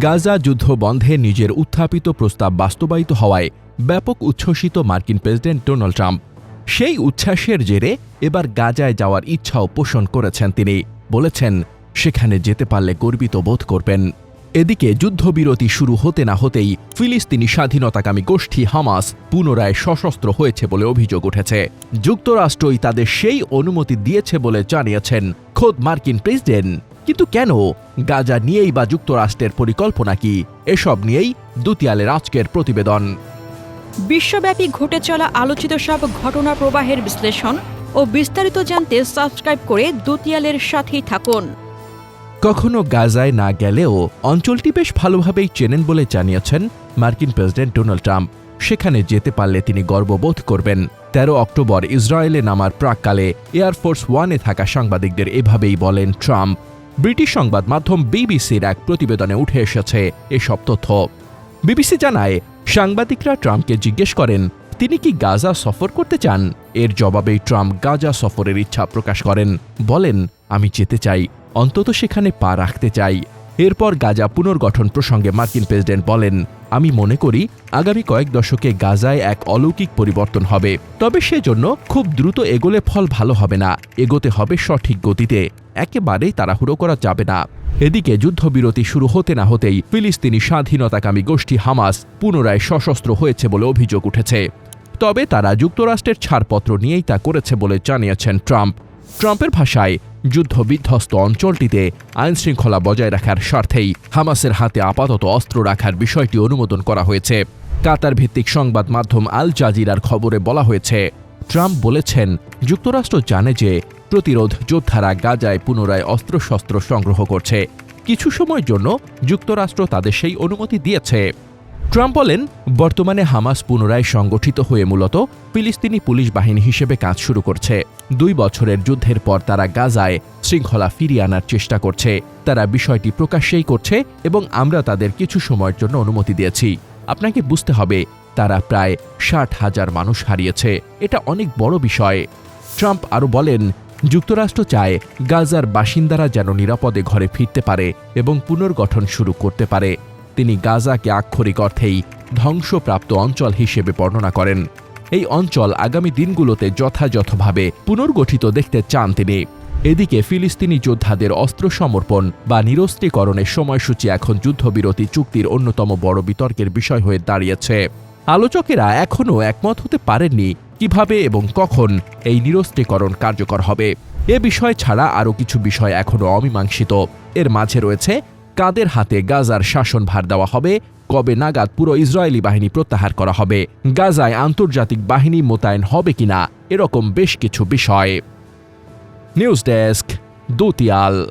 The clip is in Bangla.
গাজা যুদ্ধ বন্ধে নিজের উত্থাপিত প্রস্তাব বাস্তবায়িত হওয়ায় ব্যাপক উচ্ছ্বসিত মার্কিন প্রেসিডেন্ট ডোনাল্ড ট্রাম্প। সেই উচ্ছ্বাসের জেরে এবার গাজায় যাওয়ার ইচ্ছাও পোষণ করেছেন তিনি। বলেছেন, সেখানে যেতে পারলে গর্বিত বোধ করবেন। এদিকে যুদ্ধবিরতি শুরু হতে না হতেই ফিলিস্তিনি স্বাধীনতাকামী গোষ্ঠী হামাস পুনরায় সশস্ত্র হয়েছে বলে অভিযোগ উঠেছে। যুক্তরাষ্ট্রই তাদের সেই অনুমতি দিয়েছে বলে জানিয়েছেন খোদ মার্কিন প্রেসিডেন্ট। কিন্তু কেন? গাজা নিয়েই বা যুক্তরাষ্ট্রের পরিকল্পনা কি? এসব নিয়েই দুতিয়ালের আজকের প্রতিবেদন। বিশ্বব্যাপী ঘটে চলা আলোচিত সব ঘটনা প্রবাহের বিশ্লেষণ ও বিস্তারিত জানতে সাবস্ক্রাইব করে দুতিয়ালের সাথেই থাকুন। কখনো গাজায় না গেলেও অঞ্চলটি বেশ ভালোভাবেই চেনেন বলে জানিয়েছেন মার্কিন প্রেসিডেন্ট ডোনাল্ড ট্রাম্প। সেখানে যেতে পারলে তিনি গর্ববোধ করবেন। তেরো অক্টোবর ইসরায়েলে নামার প্রাককালে এয়ারফোর্স ওয়ানে থাকা সাংবাদিকদের এভাবেই বলেন ট্রাম্প। ব্রিটিশ সংবাদ মাধ্যম বিবিসির এক প্রতিবেদনে উঠে এসেছে এসব তথ্য। বিবিসি জানায়, সাংবাদিকরা ট্রাম্পকে জিজ্ঞেস করেন, তিনি কি গাজা সফর করতে চান? এর জবাবেই ট্রাম্প গাজা সফরের ইচ্ছা প্রকাশ করেন। বলেন, আমি যেতে চাই, অন্তত সেখানে পা রাখতে চাই। এরপর গাজা পুনর্গঠন প্রসঙ্গে মার্কিন প্রেসিডেন্ট বলেন আমি মনে করি আগামী কয়েক দশকে গাজায় এক অলৌকিক পরিবর্তন হবে। তবে সেজন্য খুব দ্রুত এগোলে ফল ভালো হবে না। এগোতে হবে সঠিক গতিতে। একেবারেই তাড়াহুড়ো করা যাবে না। এদিকে যুদ্ধবিরতি শুরু হতে না হতেই ফিলিস্তিনি স্বাধীনতাকামী গোষ্ঠী হামাস পুনরায় সশস্ত্র হয়েছে বলে অভিযোগ উঠেছে। তবে তারা যুক্তরাষ্ট্রের ছাড়পত্র নিয়েই তা করেছে বলে জানিয়েছেন ট্রাম্প। ট্রাম্পের ভাষায় যুদ্ধবিধ্বস্ত অঞ্চলটিতে আইনশৃঙ্খলা বজায় রাখার স্বার্থেই হামাসের হাতে আপাতত অস্ত্র রাখার বিষয়টি অনুমোদন করা হয়েছে। কাতার ভিত্তিক সংবাদ মাধ্যম আল জাজিরার খবরে বলা হয়েছে, ট্রাম্প বলেছেন, যুক্তরাষ্ট্র জানে যে প্রতিরোধ যোদ্ধারা গাজায় পুনরায় অস্ত্রশস্ত্র সংগ্রহ করছে। কিছু সময়ের জন্য যুক্তরাষ্ট্র তাদের সেই অনুমতি দিয়েছে। ট্রাম্প বলেন, বর্তমানে হামাস পুনরায় সংগঠিত হয়ে মূলত ফিলিস্তিনি পুলিশ বাহিনী হিসেবে কাজ শুরু করছে। দুই বছরের যুদ্ধের পর তারা গাজায় শৃঙ্খলা ফিরিয়ে আনার চেষ্টা করছে। তারা বিষয়টি প্রকাশ্যেই করছে এবং আমরা তাদের কিছু সময়ের জন্য অনুমতি দিয়েছি। আপনাকে বুঝতে হবে, তারা প্রায় ষাট হাজার মানুষ হারিয়েছে। এটা অনেক বড় বিষয়। ট্রাম্প আরও বলেন, যুক্তরাষ্ট্র চায় গাজার বাসিন্দারা যেন নিরাপদে ঘরে ফিরতে পারে এবং পুনর্গঠন শুরু করতে পারে। তিনি গাজাকে আক্ষরিক অর্থেই ধ্বংসপ্রাপ্ত অঞ্চল হিসেবে বর্ণনা করেন। এই অঞ্চল আগামী দিনগুলোতে যথাযথভাবে পুনর্গঠিত দেখতে চান তিনি। এদিকে ফিলিস্তিনি যোদ্ধাদের অস্ত্র সমর্পণ বা নিরস্ত্রীকরণের সময়সূচি এখন যুদ্ধবিরতি চুক্তির অন্যতম বড় বিতর্কের বিষয় হয়ে দাঁড়িয়েছে। আলোচকেরা এখনও একমত হতে পারেননি কীভাবে এবং কখন এই নিরস্ত্রীকরণ কার্যকর হবে। এ বিষয় ছাড়া আরও কিছু বিষয় এখনও অমীমাংসিত। এর মাঝে রয়েছে কাদের হাতে গাজার শাসনভার দেওয়া হবে, কবে নাগাদ পুরো ইসরায়েলি বাহিনী প্রত্যাহার করা হবে, গাজায় আন্তর্জাতিক বাহিনী মোতায়েন হবে কিনা, এরকম বেশ কিছু বিষয়। News desk, দুতিয়াল।